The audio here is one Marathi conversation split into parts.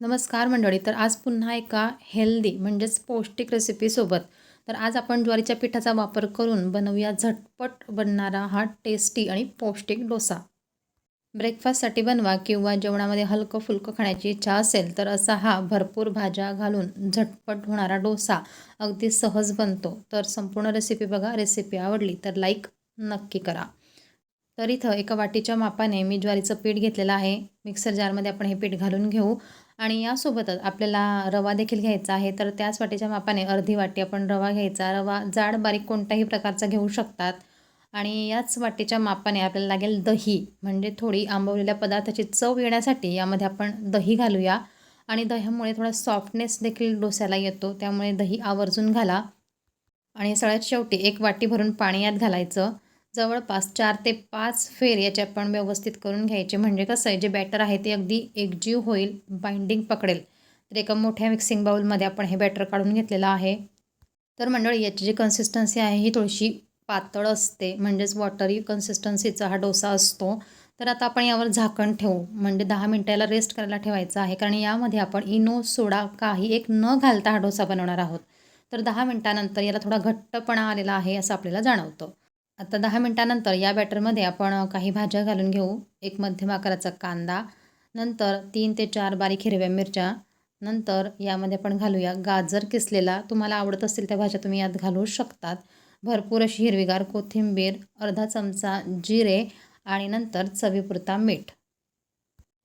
नमस्कार मंडळी तर आज पुन्हा एका हेल्दी म्हणजेच पौष्टिक रेसिपीसोबत तर आज आपण ज्वारीच्या पिठाचा वापर करून बनवूया झटपट बनणारा हा टेस्टी आणि पौष्टिक डोसा. ब्रेकफास्टसाठी बनवा किंवा जेवणामध्ये हलकं फुलकं खाण्याची इच्छा असेल तर असा हा भरपूर भाज्या घालून झटपट होणारा डोसा अगदी सहज बनतो. तर संपूर्ण रेसिपी बघा रेसिपी आवडली तर लाईक नक्की करा. तर इथं एका वाटीच्या मापाने मी ज्वारीचं पीठ घेतलेलं आहे. मिक्सर जारमध्ये आपण हे पीठ घालून घेऊ. आणि यासोबतच आपल्याला रवा देखील घ्यायचा आहे. तर त्याच वाटीच्या मापाने अर्धी वाटी आपण रवा घ्यायचा. रवा जाड बारीक कोणत्याही प्रकारचा घेऊ शकतात. आणि याच वाटीच्या मापाने आपल्याला लागेल दही. म्हणजे थोडी आंबवलेल्या पदार्थाची चव येण्यासाठी यामध्ये आपण दही घालूया. आणि दह्यामुळे थोडा सॉफ्टनेस देखील डोस्याला येतो. त्यामुळे दही आवर्जून घाला. आणि सगळ्यात शेवटी एक वाटी भरून पाणी यात घालायचं. जवळपास चार ते पाच फेर याचे आपण व्यवस्थित करून घ्यायचे. म्हणजे कसं आहे जे बॅटर आहे ते अगदी एकजीव होईल बाइंडिंग पकडेल. तर एका मोठ्या मिक्सिंग बाऊलमध्ये आपण हे बॅटर काढून घेतलेलं आहे. तर मंडळी याची जी कन्सिस्टन्सी आहे ही थोडीशी पातळ असते. म्हणजेच वॉटरी कन्सिस्टन्सीचा हा डोसा असतो. तर आता आपण यावर झाकण ठेवू. म्हणजे दहा मिनटाला रेस्ट करायला ठेवायचं आहे. कारण यामध्ये आपण इनो सोडा काही एक न घालता हा डोसा बनवणार आहोत. तर दहा मिनटानंतर याला थोडा घट्टपणा आलेला आहे असं आपल्याला जाणवतं. आता दहा मिनटानंतर या बॅटरमध्ये आपण काही भाज्या घालून घेऊ. एक मध्यम आकाराचा कांदा नंतर तीन ते चार बारीक हिरव्या मिरच्या नंतर यामध्ये आपण घालूया गाजर किसलेला. तुम्हाला आवडत असतील त्या भाज्या तुम्ही यात घालू शकतात. भरपूर अशी हिरवीगार कोथिंबीर अर्धा चमचा जिरे आणि नंतर चवीपुरता मीठ.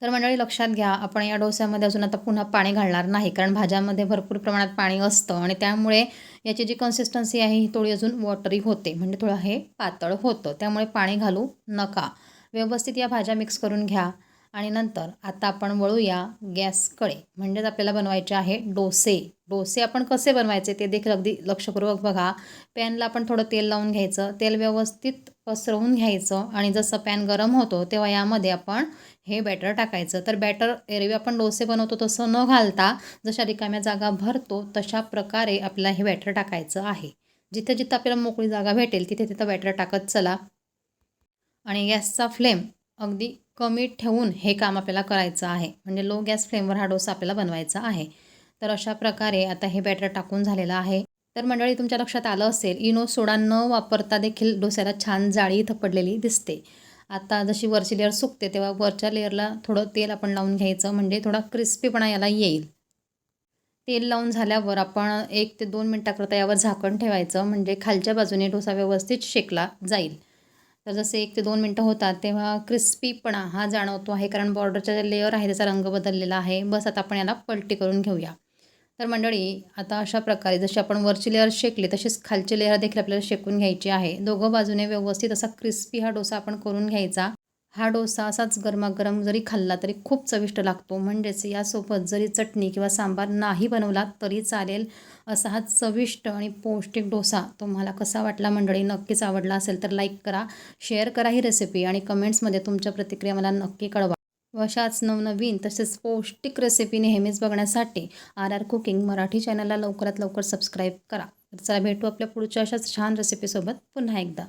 तर मंडळी लक्षात घ्या आपण या डोस्यामध्ये अजून आता पुन्हा पाणी घालणार नाही कारण भाज्यांमध्ये भरपूर प्रमाणात पाणी असतं आणि त्यामुळे याची जी कन्सिस्टन्सी आहे ही थोडी अजून वॉटरी होते म्हणजे थोडं हे पातळ होतं. त्यामुळे पाणी घालू नका. व्यवस्थित या भाज्या मिक्स करून घ्या. आणि नंतर आता आपण वळूया गॅसकडे. म्हणजेच आपल्याला बनवायचे आहे डोसे. डोसे आपण कसे बनवायचे ते देखील अगदी लक्षपूर्वक बघा. पॅनला आपण थोडं तेल लावून घ्यायचं. तेल व्यवस्थित पसरवून घ्यायचं आणि जसं पॅन गरम होतो तेव्हा यामध्ये आपण हे बॅटर टाकायचं. तर बॅटर एरवी आपण डोसे बनवतो तसं न घालता जशा रिकाम्या जागा भरतो तशा प्रकारे आपल्याला हे बॅटर टाकायचं आहे. जिथे जिथं आपल्याला मोकळी जागा भेटेल तिथे तिथं बॅटर टाकत चला. आणि गॅसचा फ्लेम अगदी कमी ठेवून हे काम आपल्याला करायचं आहे. म्हणजे लो गॅस फ्लेमवर हा डोसा आपल्याला बनवायचा आहे. तर अशा प्रकारे आता हे बॅटर टाकून झालेलं आहे. तर मंडळी तुमच्या लक्षात आलं असेल इनो सोडा न वापरता देखील डोस्याला छान जाळी इथं पडलेली दिसते. आता जशी वरची लेअर सुकते तेव्हा वरच्या लेअरला थोडं तेल आपण लावून घ्यायचं. म्हणजे थोडा क्रिस्पीपणा याला येईल. तेल लावून झाल्यावर आपण एक ते दोन मिनटाकरता यावर झाकण ठेवायचं. म्हणजे खालच्या बाजूने डोसा व्यवस्थित शेकला जाईल. तर जसे एक ते दोन मिनटं होतात तेव्हा क्रिस्पीपणा हा जाणवतो आहे कारण बॉर्डरचा जे लेअर आहे त्याचा रंग बदललेला आहे. बस आता आपण याला पलटी करून घेऊया. तर मंडळी आता अशा प्रकारे जशी आपण वरची लेअर शेकली तशीच खालची लेअर देखील आपल्याला शेकून घ्यायची आहे. दोघं बाजूने व्यवस्थित असा क्रिस्पी हा डोसा आपण करून घ्यायचा. हा डोसा असाच गरमागरम जरी खाल्ला तरी खूप चविष्ट लागतो. म्हणजेच यासोबत जरी चटणी किंवा सांबार नाही बनवला तरी चालेल असा हा चविष्ट आणि पौष्टिक डोसा तुम्हाला कसा वाटला मंडळी? नक्कीच आवडला असेल तर लाईक करा शेअर करा ही रेसिपी आणि कमेंट्समध्ये तुमच्या प्रतिक्रिया मला नक्की कळवा. अशाच नवनवीन तसेच पौष्टिक रेसिपी नेहमीच बघण्यासाठी आर आर कुकिंग मराठी चॅनलला लवकरात लवकर सबस्क्राईब करा. चला भेटू आपल्या पुढच्या अशाच छान रेसिपीसोबत पुन्हा एकदा.